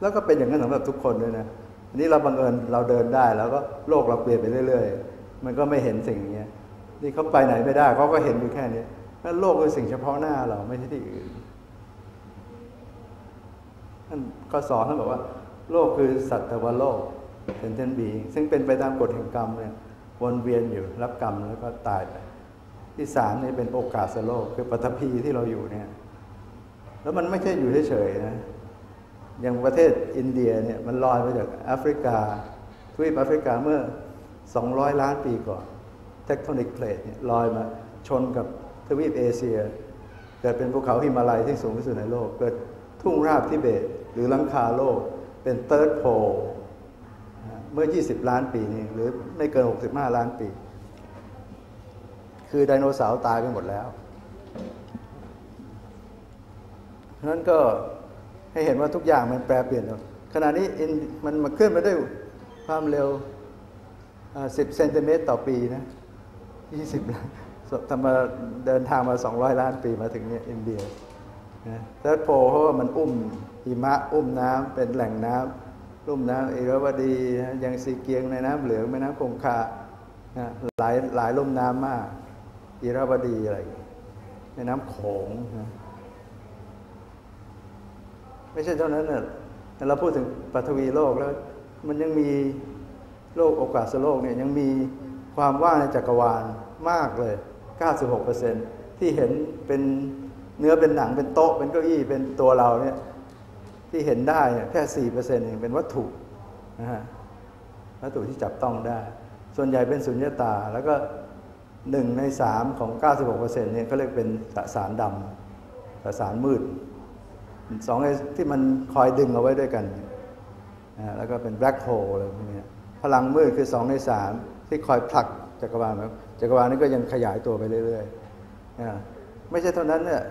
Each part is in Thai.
แล้วก็เป็นอย่างนั้นสำหรับทุกคนด้วยนะอันนี้เราบังเอิญเราเดินได้ แล้วก็โลกเราเปลี่ยนไปเรื่อย ๆ มันก็ไม่เห็นสิ่งอย่างเงี้ยนี่เขาไปไหนไม่ได้เขาก็เห็นอยู่แค่นี้แล้วโลกคือสิ่งเฉพาะหน้าเราไม่ใช่ที่อื่นท่านก็สอนท่านบอกว่า โลกคือสัตวโลกเป็นเทนบีซึ่งเป็นไปตามกฎแห่งกรรมเนี่ยวนเวียนอยู่รับกรรมแล้วก็ตายไป ที่สามนี่เป็นโอกาสโลก คือปฐพีที่เราอยู่เนี่ย แล้วมันไม่ใช่อยู่เฉยๆนะ อย่างประเทศอินเดียเนี่ยมันลอยมาจากแอฟริกาทวีปแอฟริกาเมื่อ 200 ล้านปีก่อนเทคโทนิกเพลทเนี่ยลอยมาชนกับทวีปเอเชีย เกิดเป็นภูเขาหิมาลัยที่สูงที่สุดในโลก เกิดทุ่งราบทิเบต หรือลังคาโลก เป็นเติร์ดโพลเมื่อ 20 ล้านปีนี้หรือไม่เกิน 65 ล้านปี คือไดโนเสาร์ตายไปหมดแล้วเพราะนั้นก็ ให้เห็นว่าทุกอย่างมันแปรเปลี่ยนขณะนี้มันมาเคลื่อนมาด้วยความเร็ว 10 เซนติเมตรต่อปีนะ 20ล้านทำมาเดินทางมา 200 ล้านปีมาถึงเนี่ยอินเดียนะแล้วโพเพราะว่ามันอุ้มหิมะอุ้มน้ำเป็นแหล่งน้ำรุ่มน้ำอิรวดียังสีเกียงในน้ำเหลืองแม่น้ำคงคาหลายหลายลุ่มน้ำมากอิรวดีอะไรแม่น้ำโขงนะ ไม่ใช่เท่านั้นนะเราพูดถึงปฐวีโลกแล้ว มันยังมีโลกโอกาสโลกเนี่ยยังมีความว่างในจักรวาลมากเลย 96%ที่เห็นเป็นเนื้อเป็นหนังเป็นโต๊ะ เป็นเก้าอี้เป็นตัวเราเนี่ยที่เห็นได้แค่สี่เปอร์เซ็นต์เองเป็นวัตถุนะฮะวัตถุที่จับต้องได้ ส่วนใหญ่เป็นสุญญตา แล้วก็หนึ่งในสามของ 96%เนี่ยก็เรียกเป็นสสารดำสสารมืด สองไอ้ที่มันคอยดึงเอาไว้ด้วยกันนะแล้วก็เป็นแบล็คโฮลอะไรพวกนี้พลังมืดคือสองในสามที่คอยผลักจักรวาลจักรวาลนี้ก็ยังขยายตัวไปเรื่อยๆนะไม่ใช่เท่านั้นเนี่ย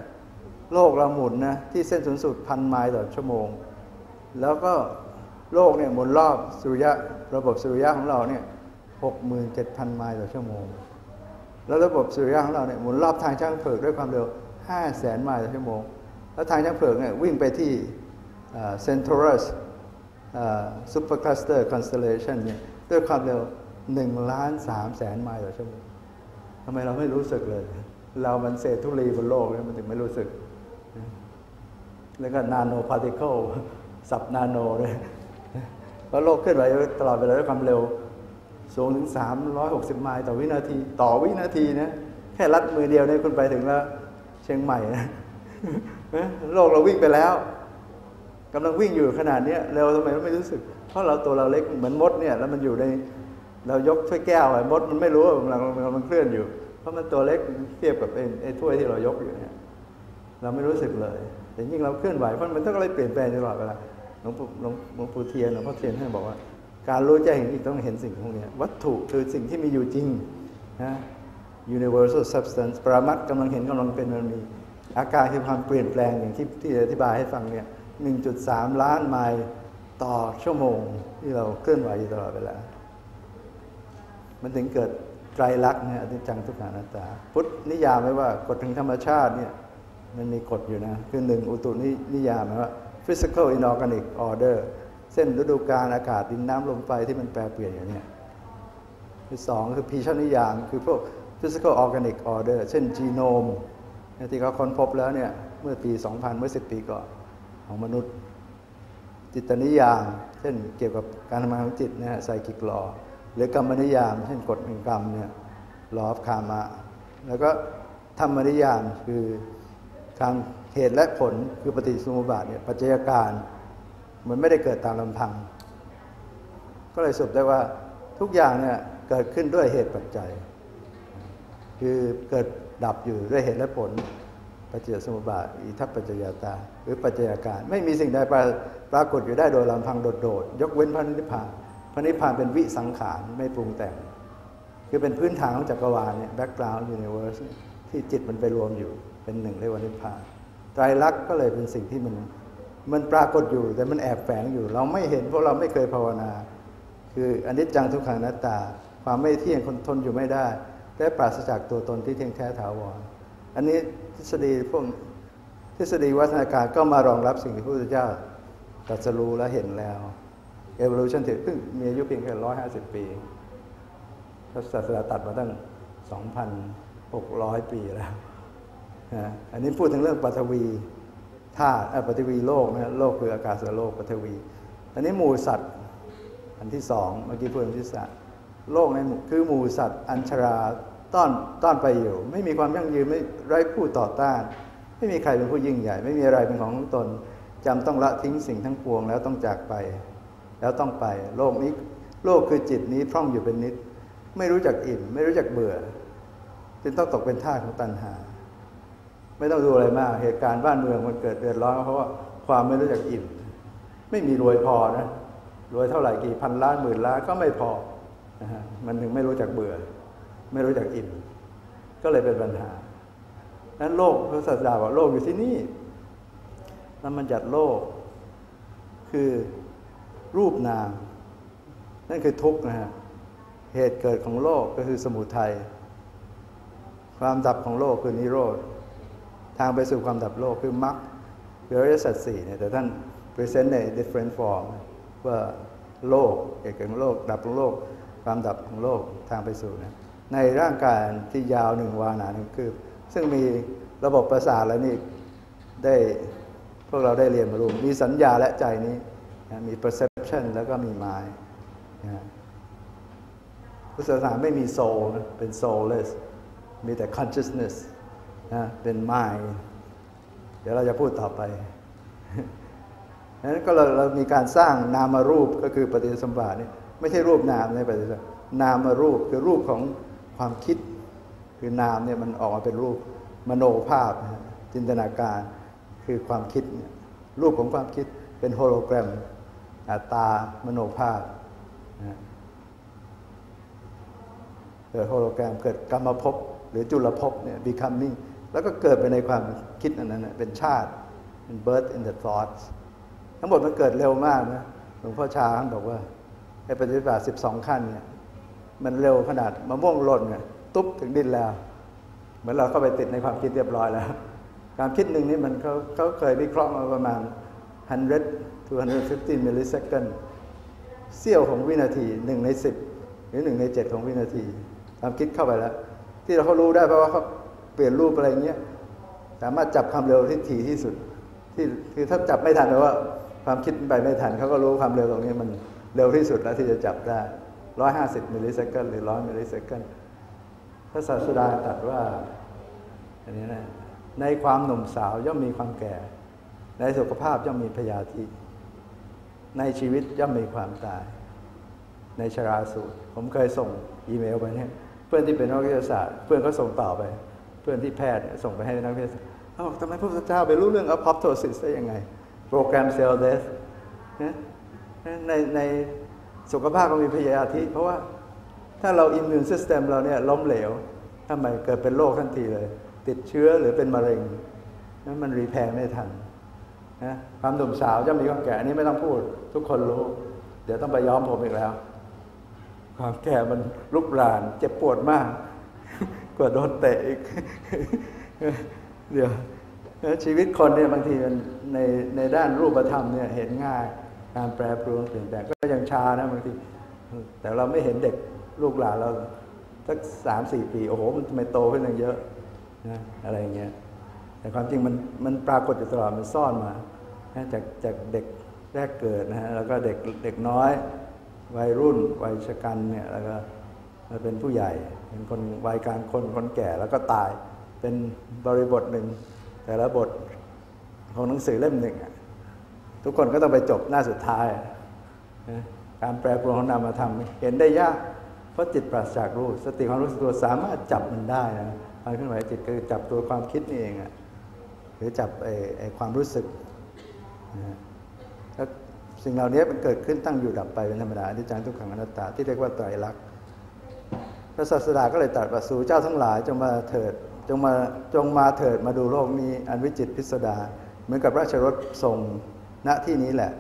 โลกเราหมุนนะที่เส้นศูนย์สูตรพันไมล์ต่อชั่วโมง แล้วก็โลกเนี่ยหมุนรอบสุริยะระบบสุริยะของเราเนี่ยหกหมื่นเจ็ดพันไมล์ต่อชั่วโมง แล้วระบบสุริยะของเราเนี่ยหมุนรอบทางช่างเผือกด้วยความเร็วห้าแสนไมล์ต่อชั่วโมง แล้วทางช่างเผือกเนี่ยวิ่งไปที่เซนทรัสซูเปอร์คลัสเตอร์คอนสเตเลชันเนี่ยด้วยความเร็วหนึ่งล้านสามแสนไมล์ต่อชั่วโมงทำไมเราไม่รู้สึกเลย เรามันเศษทุลีบนโลกเนี่ยมันถึงไม่รู้สึก แล้วก็นาโนพาร์ติเคิลสับนาโนเลยเพราะโลกเคลื่อนไหวตลอดเวลาด้วยความเร็ว สูงถึง 360 ไมล์ต่อวินาที ต่อวินาทีนะแค่ลัดมือเดียวเนี่ยคุณไปถึงแล้วเชียงใหม่นะโลกเราวิ่งไปแล้วกำลังวิ่งอยู่ขนาดนี้เร็วทำไมไม่รู้สึก เพราะเราตัวเราเล็กเหมือนมดเนี่ยแล้วมันอยู่ในเรายกถ้วยแก้วไอ้มดมันไม่รู้ว่ากำลังมันเคลื่อนอยู่ เพราะมันตัวเล็กเทียบกับไอ้ถ้วยที่เรายกอยู่เนี่ยเราไม่รู้สึกเลย แต่ยิ่งเราเคลื่อนไหวเพราะมันต้องอะไรเปลี่ยนแปลงตลอดเวลาหลวงปู่หลวงปู่เทียนหลวงพ่อเทียนท่านบอกว่า การรู้แจ้งอีกต้องเห็นสิ่งพวกนี้วัตถุคือสิ่งที่มีอยู่จริงนะ universal substance ปรามัดกำลังเห็นกำลังเป็นมันมี อาการคือความเปลี่ยนแปลงอย่างที่ที่อธิบายให้ฟังเนี่ย 1.3 ล้านไมล์ต่อชั่วโมงที่เราเคลื่อนไหวอยู่ตลอดเวลา มันถึงเกิดไตรลักษณ์เนี่ยอนิจังทุกขานัตา พุทธนิยามไว้ว่ากฎทางธรรมชาติเนี่ยมันมีกฎอยู่นะ คือหนึ่งอุตุนิยามว่า physical inorganic order เส้นฤดูกาลอากาศดินน้ำลมไฟที่มันแปรเปลี่ยนอย่างนี้คือสองคือพีชนิยาม คือพวก physical organic order เช่นจีโนม ที่เขาค้นพบแล้วเนี่ยเมื่อปี 2000 เมื่อ 10 ปีก่อนของมนุษย์ จิตนิยาม เช่นเกี่ยวกับการทำงานของจิตนะฮะไซคิกลอหรือกรรมนิยาม เช่นกฎแห่งกรรมเนี่ยลอฟคามะ แล้วก็ธรรมนิยามคือการเหตุและผลคือปฏิสมุบาทเนี่ยปัจจัยการมันไม่ได้เกิดตามลำพัง ก็เลยสรุปได้ว่าทุกอย่างเนี่ยเกิดขึ้นด้วยเหตุปัจจัย คือเกิด ดับอยู่ด้วยเหตุและผลปัจจัยสมุบาทอิทัปปัจจยตา หรือปัจจัยการ ไม่มีสิ่งใดปรากฏอยู่ได้โดยลำพังโดดๆยกเว้นพระนิพพานพระนิพพานเป็นวิสังขารไม่ปรุงแต่ง คือเป็นพื้นฐานของจักรวาลเนี่ยแบ็กกราวด์ยูนิเวอร์สที่จิตมันไปรวมอยู่เป็นหนึ่งเรียกว่านิพพานไตรลักษณ์ก็เลยเป็นสิ่งที่มันมันปรากฏอยู่แต่มันแอบแฝงอยู่ เราไม่เห็นเพราะเราไม่เคยภาวนา คืออนิจจังทุกขังนัตตา ความไม่เที่ยงคนทนอยู่ไม่ได้ และปราศจากตัวตนที่เที่ยงแท้ถาวร อันนี้ทฤษฎีพวกทฤษฎีวัฒนาการก็มารองรับสิ่งที่พระพุทธเจ้าตัสรู้แล้วเห็นแล้ว evolution ถือเพิ่งมีอายุเพียงแค่ร้อยห้าสิบปีพระศาสดาตัดมาตั้งสองพันหกร้อยปีแล้วอันนี้พูดถึงเรื่องปฐวีธาตุปฐวีโลกนะโลกคืออากาศโลกปฐวี อันนี้หมู่สัตว์ อันที่สองเมื่อกี้พูดอันที่สาม โลกในหมู่คือหมู่สัตว์ อัญชราต้อนต้อนไปอยู่ ไม่มีความยั่งยืนไม่ไร้ผู้ต่อต้าน ไม่มีใครเป็นผู้ยิ่งใหญ่ ไม่มีอะไรเป็นของตนจำต้องละทิ้งสิ่งทั้งปวงแล้วต้องจากไป แล้วต้องไป โลกนี้โลกคือจิตนี้พร่องอยู่เป็นนิด ไม่รู้จักอิ่ม ไม่รู้จักเบื่อ จึงต้องตกเป็นท่าของตัณหา ไม่ต้องดูอะไรมาก เหตุการณ์บ้านเมืองมันเกิดเดือดร้อนเพราะว่าความไม่รู้จักอิ่ม ไม่มีรวยพอนะรวยเท่าไหร่กี่พันล้านหมื่นล้านก็ไม่พอ นะฮะมันถึงไม่รู้จักเบื่อ ไม่รู้จักอิ่ม ก็เลยเป็นปัญหานั้นโลกพระศาสดาบอกโลกอยู่ที่นี่แล้วมันจัดโลก คือรูปนาม นั่นคือทุกข์นะฮะเหตุเกิดของโลกก็คือสมุทัยความดับของโลกคือนิโรธ ทางไปสู่ความดับโลกคือมรรคเอริยสัจสี่เนี่ยแต่ท่าน present ใน different form ว่าโลกเหตุเกิดของโลก ดับของโลก ความดับของโลกทางไปสู่นะในร่างกายที่ยาวหนึ่งวาหนาหนึ่งคือซึ่งมีระบบประสาทแล้วนี่ได้พวกเราได้เรียนมารู้มีสัญญาและใจนี้นะมี perception แล้วก็มี mind นะพุทธศาสนาไม่มีโซลนะเป็น soulless มีแต่ consciousness นะเป็น mind เดี๋ยวเราจะพูดต่อไปนั้นก็เราเรามีการสร้างนามารูปก็คือปฏิสัมบาทนี่ ไม่ใช่รูปนามในปฏิสัมนามมารูปคือรูปของความคิด คือนามเนี่ยมันออกมาเป็นรูปมโนภาพ จินตนาการคือความคิด รูปของความคิดเป็นโฮโลแกรมตามโนภาพเกิดโฮโลแกรมเกิดกรรมภพหรือจุลภพเนี่ย becoming แล้วก็เกิดไปในความคิดอันนั้นเป็นชาติเป็น birth in the thoughts ทั้งหมดมันเกิดเร็วมากนะหลวงพ่อชาท่านบอกว่า ไอ้ปฏิบัติสิบสองขั้นเนี่ยมันเร็วขนาดมะม่วงหล่นเนี่ยตุ๊บถึงดินแล้ว เหมือนเราเข้าไปติดในความคิดเรียบร้อยแล้ว ความคิดหนึ่งนี่มันเขาเขาเคยวิเคราะห์มาประมาณ 100 to 150 millisecond เสี้ยวของวินาทีหนึ่งในสิบหรือหนึ่งในเจ็ดของวินาที ความคิดเข้าไปแล้ว ที่เราเขารู้ได้เพราะว่าเขาเปลี่ยนรูปอะไรเงี้ยสามารถจับความเร็วที่ถี่ที่สุด ที่คือถ้าจับไม่ทันแปลว่า ความคิดไปไม่ทันเขาก็รู้ความเร็วตรงนี้มัน เร็วที่สุดแล้วที่จะจับได้ร้อยห้าสิบมิลลิเซคันหรือร้อยมิลลิเซคันพระศาสดาตรัสว่าอันนี้นะในความหนุ่มสาวย่อมมีความแก่ ในสุขภาพย่อมมีพยาธิ ในชีวิตย่อมมีความตาย ในชราสูตร ผมเคยส่งอีเมลไปเนี่ยเพื่อนที่เป็นนักวิทยาศาสตร์ เพื่อนก็ส่งต่อไป เพื่อนที่แพทย์ส่งไปให้นักวิทยาศาสตร์เอ้าทำไมพระพุทธเจ้าไปรู้เรื่อง apoptosis ได้ยังไง โปรแกรมเซลล์เดส ในในสุขภาพก็มีพยาธิเพราะว่าถ้าเราอิมมูนซิสเต็มเราเนี่ยล้มเหลวทำไมเกิดเป็นโรคทันทีเลย ติดเชื้อหรือเป็นมะเร็งนั้นมันรีแพร์ไม่ทันนะความหนุ่มสาวจะมีความแก่อันนี้ไม่ต้องพูด ทุกคนรู้ เดี๋ยวต้องไปย้อมผมอีกแล้ว ความแก่มันลุกราน เจ็บปวดมากกว่าโดนเตะอีก เดี๋ยวชีวิตคนเนี่ยบางทีมันในในด้านรูปธรรมเนี่ยเห็นง่าย การแปรปรวนเปลี่ยนแปลงก็ยังช้านะบางทีแต่เราไม่เห็นเด็กลูกหลานเราสักสามสี่ปี โอ้โห มันทำไมโตขึ้นอย่างเยอะนะอะไรเงี้ยแต่ความจริงมันมันปรากฏอยู่ตลอดมันซ่อนมาจากจากเด็กแรกเกิดนะฮะแล้วก็เด็กเด็กน้อย วัยรุ่นวัยชะกันเนี่ยแล้วก็มาเป็นผู้ใหญ่เป็นคนวัยกลางคนคนแก่แล้วก็ตายเป็นบริบทหนึ่งแต่ละบทของหนังสือเล่มหนึ่ง ทุกคนก็ต้องไปจบหน้าสุดท้าย การแปลปรวนของนามธรรมเห็นได้ยาก เพราะจิตปราศจากรู้ สติความรู้สึกตัวสามารถจับมันได้นะการเคลื่อนไหวจิตคือจับตัวความคิดนี่เองอะหรือจับไอ้ไอความรู้สึกแล้วสิ่งเหล่านี้มันเกิดขึ้นตั้งอยู่ดับไปเป็นธรรมดาอนิจจังทุกขังอนัตตาที่เรียกว่าไตรลักษณ์พระศาสดาก็เลยตรัสว่าสู่เจ้าทั้งหลายจงมาเถิดจงมาจงมาเถิดมาดูโลกนี้อันวิจิตพิสดารเหมือนกับราชรถทรง ณที่นี้แหละ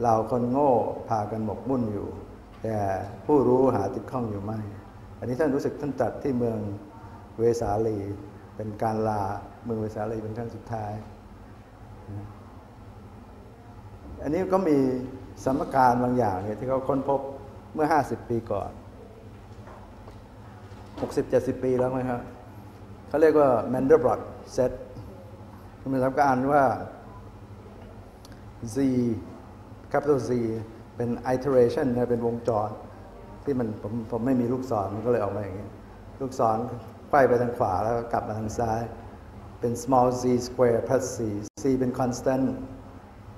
เหล่าคนโง่พากันหมกมุ่นอยู่ แต่ผู้รู้หาติดข้องอยู่ไม่ อันนี้ท่านรู้สึกท่านตัดที่เมืองเวสาลี เป็นการลาเมืองเวสาลีเป็นครั้งสุดท้าย อันนี้ก็มีสมการบางอย่างเนี่ยที่เขาค้นพบเมื่อ 50 ปีก่อน 60-70 ปีแล้วไหมครับเขาเรียกว่า Mandelbrot set มันสมการว่า z capital Z เป็น iteration นะเป็นวงจร ที่มันผมผมไม่มีลูกศรมันก็เลยออกมาอย่างนี้ ลูกศรไขว้ไปทางขวาแล้วกลับมาทางซ้าย เป็น small z square plus c c เป็น constant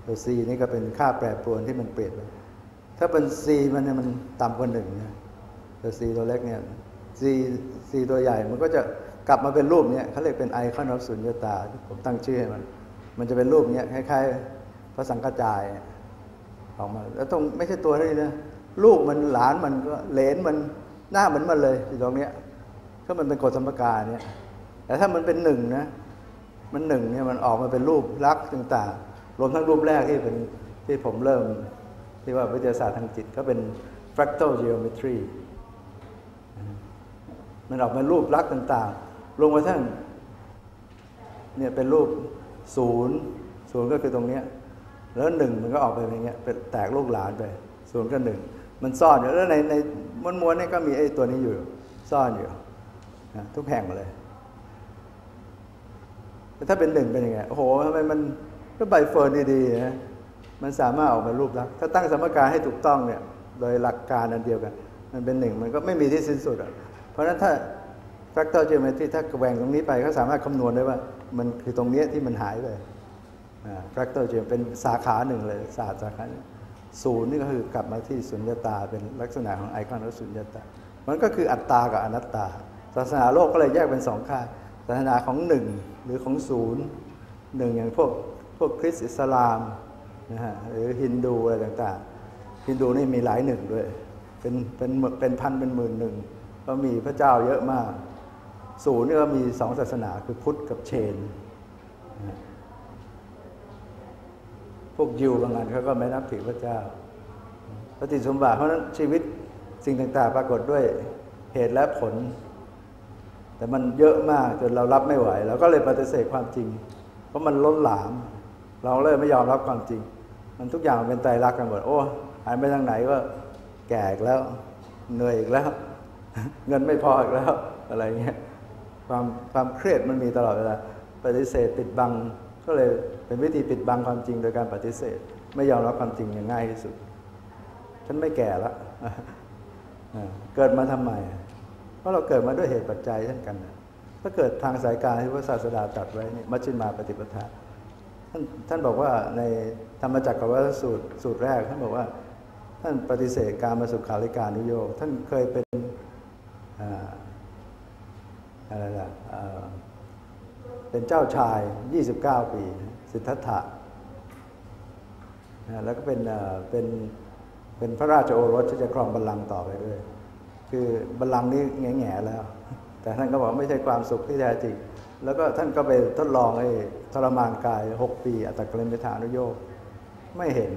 ตัว c นี่ก็เป็นค่าแปรปรวนที่มันเปลี่ยนไปถ้าเป็น c มันเนี่ยมันต่ำกว่าหนึ่งนะตัว c ตัวเล็กเนี่ย c c ตัวใหญ่มันก็จะกลับมาเป็นรูปเนี้ยเขาเรียกเป็นไอคอนอฟสุญญตา ผมตั้งชื่อให้มัน มันจะเป็นรูปเนี้ยคล้ายๆ พระสังกจายออกมา แล้วตรงไม่ใช่ตัวนี้นะลูกมันหลานมันก็เหลนมันหน้าเหมือนมันเลยที่ตรงเนี้ยก็มันเป็นกฎสมการเนี่ยแต่ถ้ามันเป็นหนึ่งนะมันหนึ่งเนี่ยมันออกมาเป็นรูปลักษณ์ต่างๆ รวมทั้งรูปแรกที่เป็นที่ผมเริ่ม ที่ว่าวิทยาศาสตร์ทางจิตก็เป็น fractal geometry มันออกมารูปลักษณ์ต่างๆลงมาทั้งเนี่ยเป็นรูปศูนย์ศูนย์ก็คือตรงเนี้ย แล้วหนึ่งมันก็ออกไปอย่างเงี้ยเป็นแตกลูกหลานไปศูนย์ก็หนึ่งมันซ่อนอยู่แล้วในในม้วนๆนี่ก็มีไอ้ตัวนี้อยู่ ซ่อนอยู่นะทุกแห่งเลยถ้าเป็นหนึ่งเป็นยังไงโอ้โหทำไมมันก็ใบเฟิร์นดีๆนะมันสามารถออกมารูปลักษณ์ถ้าตั้งสมการให้ถูกต้องเนี่ยโดยหลักการอันเดียวกัน มันเป็นหนึ่งมันก็ไม่มีที่สิ้นสุดอะเพราะฉะนั้นถ้า fractal geometry ถ้าแหว่งตรงนี้ไปเขาสามารถคำนวณได้ว่า มันคือตรงนี้ที่มันหายไป fractal geometry เป็นสาขาหนึ่งเลยศาสตร์สาขาศูนย์นี่ก็คือกลับมาที่สุญญตา เป็นลักษณะของไอคอนของสุญญตา มันก็คืออัตตากับอนัตตา ศาสนาโลกก็เลยแยกเป็นสองค่ายศาสนาของหนึ่งหรือของศูนย์หนึ่งอย่างพวกพวกคริสต์อิสลามนะฮะหรือฮินดูอะไรต่างๆ ฮินดูนี่มีหลายหนึ่งด้วย เป็นเป็นเป็นพันเป็นหมื่นหนึ่งก็มีพระเจ้าเยอะมาก ศูนย์นี่ก็มีสองศาสนาคือพุทธกับเชน พ วกยิวบางอันเขาก็ไม่นับถือพระเจ้าปฏิสมบัติเพราะนั้นชีวิตสิ่งต่าง ๆ ปรากฏด้วยเหตุและผล แต่มันเยอะมากจนเรารับไม่ไหวเราก็เลยปฏิเสธความจริง เพราะมันล้นหลาม เราเลยไม่ยอมรับความจริง มันทุกอย่างเป็นใจรักกันหมดโอ้หายไปทางไหนก็แก่อีกแล้วเหนื่อยอีกแล้ว เงินไม่พออีกแล้วอะไรเงี้ยความความเครียดมันมีตลอดเวลาปฏิเสธปิดบัง ก็เลยเป็นวิธีปิดบังความจริงโดยการปฏิเสธ ไม่ยอมรับความจริงอย่างง่ายที่สุด ฉันไม่แก่แล้วเกิดมาทำไม เพราะเราเกิดมาด้วยเหตุปัจจัยเช่นกันถ้าเกิดทางสายการที่พระศาสดาตรัสไว้นี่มัชฌิมาปฏิปทาท่านท่านบอกว่าในธรรมจักรวัฏสูตรสูตรแรกท่านบอกว่า ท่านปฏิเสธการมาสุขาริการนุโยท่านเคยเป็นอะไรล่ะ เป็นเจ้าชาย 29 ปี สิทธัตถะแล้วก็เป็นเป็นเป็นพระราชโอรสที่จะครองบัลลังก์ต่อไปด้วย คือบัลลังก์นี้แง่แง่แล้ว แต่ท่านก็บอกไม่ใช่ความสุขที่แท้จริง แล้วก็ท่านก็ไปทดลองไอ้ทรมานกาย 6 ปี อัตตกลิฐานุโยกไม่เห็น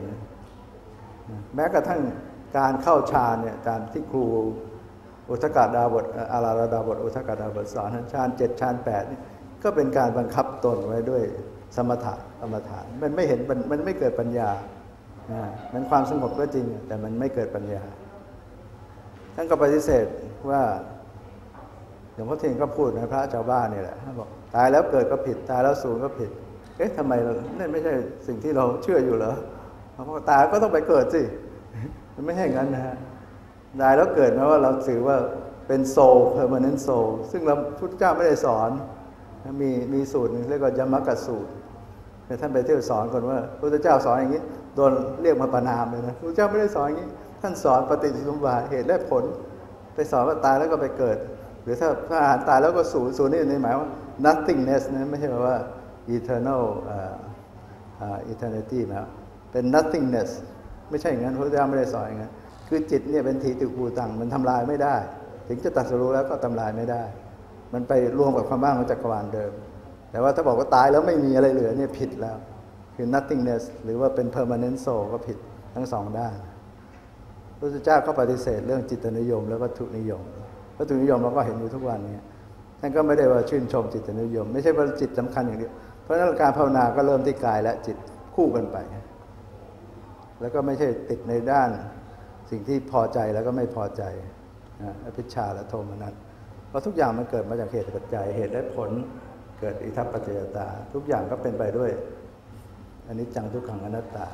แม้กระทั่งการเข้าฌานเนี่ยตามที่ครูอุทกาดาบทอาราดาบทอุทกาดาบทสอนฌานเจ็ดฌานแปดนี่ ก็เป็นการบังคับตนไว้ด้วยสมถะกรรมฐาน มันไม่เห็นมันไม่เกิดปัญญามันความสงบก็จริง แต่มันไม่เกิดปัญญา ท่านก็ปฏิเสธว่าหลวงพ่อเทียนก็พูดนะพระเจ้าบ้านนี่แหละท่านบอกตายแล้วเกิดก็ผิด ตายแล้วสูญก็ผิด เอ๊ะทำไมเรานั่นไม่ใช่สิ่งที่เราเชื่ออยู่เหรอเพราะตายก็ต้องไปเกิดสิมันไม่ใช่งั้นนะฮะตายแล้วเกิดนะว่าเราถือว่าเป็นโซลเพอร์มานนต์โซลซึ่งเราพุทธเจ้าไม่ได้สอน มีมีสูตรนึงเรียกว่ายมกัสูตรท่านไปเที่ยวสอนคนว่าพระเจ้าสอนอย่างนี้โดนเรียกมาประนามเลยนะพระเจ้าไม่ได้สอนอย่างนี้ ท่านสอนปฏิจจสมุปบาทเหตุและผล ไปสอนว่าตายแล้วก็ไปเกิด หรือถ้าพระอาหารตายแล้วก็สูญสูญนี่ในหมายว่า nothingness นะไม่ใช่ว่า eternal eternity นะเป็น nothingness ไม่ใช่อย่างนั้นพระเจ้าไม่ได้สอนอย่างนั้นคือจิตเนี่ยเป็นทีติกูตังมันทำลายไม่ได้ ถึงจะตัดสู้แล้วก็ทำลายไม่ได้ มันไปรวมกับความว่างของจักรวาลเดิม แต่ว่าถ้าบอกว่าตายแล้วไม่มีอะไรเหลือเนี่ยผิดแล้ว คือ nothingness หรือว่าเป็น permanent soul ก็ผิดทั้งสองด้านพระพุทธเจ้าก็ปฏิเสธเรื่องจิตนิยม แล้วก็ทุนิยมวัตถุนิยมเราก็เห็นอยู่ทุกวันนี้ท่านก็ไม่ได้ว่าชื่นชมจิตนิยม ไม่ใช่ว่าจิตสำคัญอย่างเดียวเพราะนั้นการภาวนาก็เริ่มที่กายและจิตคู่กันไป แล้วก็ไม่ใช่ติดในด้านสิ่งที่พอใจแล้วก็ไม่พอใจอภิชาและโทมนัส เพราะทุกอย่างมันเกิดมาจากเหตุปัจจัยเหตุและผลเกิดอิทัปปัจจยตา ทุกอย่างก็เป็นไปด้วยอันนี้จังทุกขังอนัตตา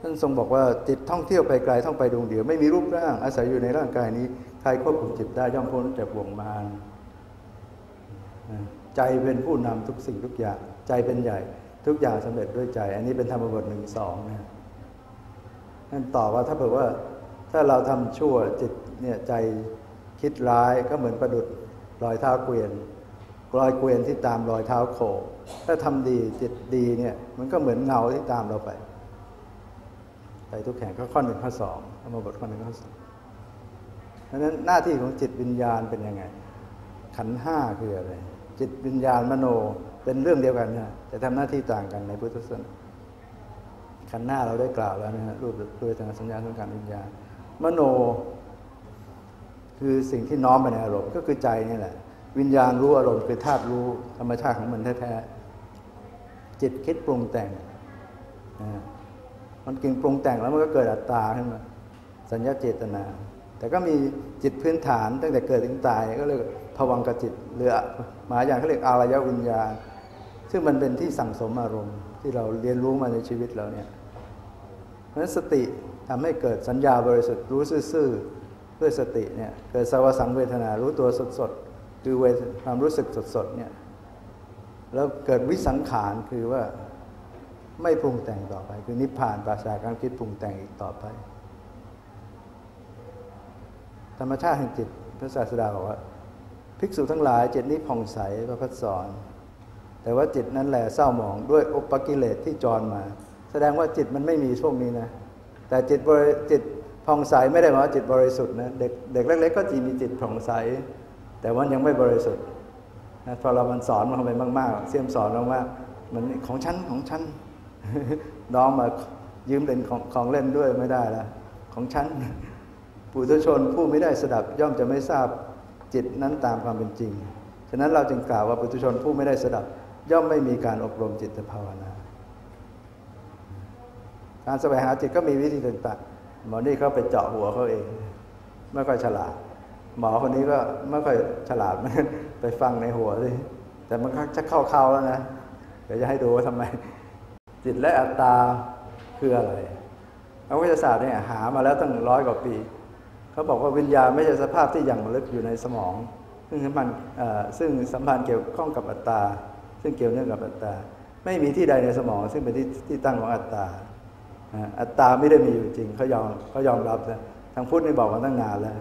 ท่านทรงบอกว่าจิตท่องเที่ยวไปไกลท่องไปดวงเดียว ไม่มีรูปร่าง อาศัยอยู่ในร่างกายนี้ ใครควบคุมจิตได้ย่อมพ้นจากบ่วงมารใจเป็นผู้นำทุกสิ่งทุกอย่าง ใจเป็นใหญ่ ทุกอย่างสำเร็จด้วยใจ อันนี้เป็นธรรมบทหนึ่งสองนะนั่นต่อว่าถ้าเผื่อว่าถ้าเราทำชั่วจิต เนี่ยใจคิดร้ายก็เหมือนประดุดรอยเท้าเกวียนรอยเกวียนที่ตามรอยเท้าโค ถ้าทำดีจิตดีเนี่ยมันก็เหมือนเงาที่ตามเราไป ไปทุกแห่งก็ข้อหนึ่งข้อสองธรรมบทข้อหนึ่งข้อสองดังนั้นหน้าที่ของจิตวิญญาณเป็นยังไง ขันห้าคืออะไร จิตวิญญาณมโนเป็นเรื่องเดียวกันนะแต่ทำหน้าที่ต่างกันในพุทธศาสนาขันหน้าเราได้กล่าวแล้วนะฮะรูปด้วยทางสัญญาทางการวิญญาณมโน คือสิ่งที่น้อมไปในอารมณ์ก็คือใจนี่แหละ วิญญาณรู้อารมณ์คือธาตุรู้ธรรมชาติของมันแท้ๆจิตคิดปรุงแต่งมันกิ่งปรุงแต่งแล้วมันก็เกิดอัตตาขึ้นมาสัญญาเจตนา แต่ก็มีจิตพื้นฐานตั้งแต่เกิดถึงตายก็เรียกผวังกจิตหรือหมายอย่างเขาเรียกอารยวิญญาณ ซึ่งมันเป็นที่สั่งสมอารมณ์ ที่เราเรียนรู้มาในชีวิตเราเนี่ยเพราะฉะนั้นสติทำให้เกิดสัญญาบริสุทธิ์รู้ซื่อๆ ด้วยสติเนี่ยเกิดสวสังเวทนารู้ตัวสดๆคือเวทความรู้สึกสดๆเนี่ยแล้วเกิดวิสังขารคือว่าไม่ปรุงแต่งต่อไป คือนิพพานปราศจากการคิดปรุงแต่งอีกต่อไป ธรรมชาติแห่งจิตพระศาสดาบอกว่าภิกษุทั้งหลายจิตนี้ผ่องใสพระพัฒสอน แต่ว่าจิตนั้นแหละเศร้าหมองด้วยอุปกิเลสที่จรมา แสดงว่าจิตมันไม่มีช่วงนี้นะแต่จิตบริจิต ผ่องใสไม่ได้หมายว่าจิตบริสุทธิ์นะเด็กเด็กเล็กๆก็จีมีจิตผ่องใส แต่ว่ายังไม่บริสุทธิ์นะพอเรามันสอนมันไปมากๆเสี่ยมสอนมากๆมันของฉันของฉันน้องมายืมเป็นของของเล่นด้วยไม่ได้ละของฉันปุถุชนผู้ไม่ได้สดับย่อมจะไม่ทราบจิตนั้นตามความเป็นจริง ฉะนั้นเราจึงกล่าวว่าปุถุชนผู้ไม่ได้สดับ ย่อมไม่มีการอบรมจิตภาวนา การแสวงหาจิตก็มีวิธีต่างๆ หมอนี่เขาไปเจาะหัวเขาเองไม่ค่อยฉลาด หมอคนนี้ก็ไม่ค่อยฉลาดไปฟังในหัวเลยแต่มันจะเข้าๆแล้วนะเดี๋ยวจะให้ดูว่าทำไม จิตและอัตตาคืออะไรนักวิทยาศาสตร์เนี่ยหามาแล้วตั้งร้อยกว่าปี เขาบอกว่าวิญญาณไม่ใช่สภาพที่อย่างลึกอยู่ในสมอง ซึ่งสัมพันธ์ซึ่งสัมพันธ์เกี่ยวข้องกับอัตตา ซึ่งเกี่ยวเนื่องกับอัตตา ไม่มีที่ใดในสมอง ซึ่งเป็นที่ที่ตั้งของอัตตา อัตตาไม่ได้มีอยู่จริงเขายอมเขายอมรับนะทางพุทธนี่บอกมาตั้งนานแล้ว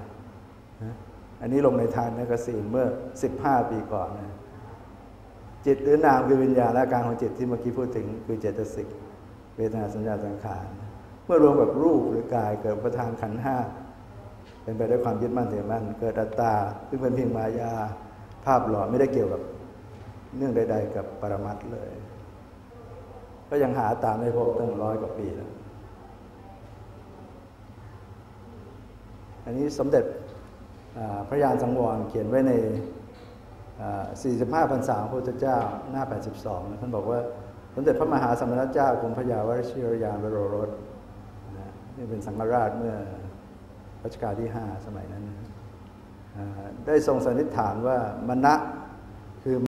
อันนี้ลงในทานนักสีเมื่อ 15 ปีก่อนนะจิตหรือนามคือวิญญาณและการของจิตที่เมื่อกี้พูดถึงคือเจตสิกเวทนาสัญญาสังขารเมื่อรวมกับรูปหรือกายเกิดประธานขันห้าเป็นไปด้วยความยึดมั่นถือมั่นเกิดอัตตาซึ่งเป็นเพียงมายาภาพหลอกไม่ได้เกี่ยวกับเนื่องใด ๆ กับปรมัตเลย ก็ยังหาตามไม่พบตั้งร้อยกว่าปีแล้ว อันนี้สมเด็จพระยานสังวรเขียนไว้ใน 45พรรษาพระพุทธเจ้าหน้า 82ท่านบอกว่าสมเด็จพระมหาสมณเจ้ากรมพระยาวชิรยานวโรรสนี่เป็นสังฆราชเมื่อรัชกาลที่ 5 สมัยนั้น ได้ทรงสันนิษฐานว่ามณะคือ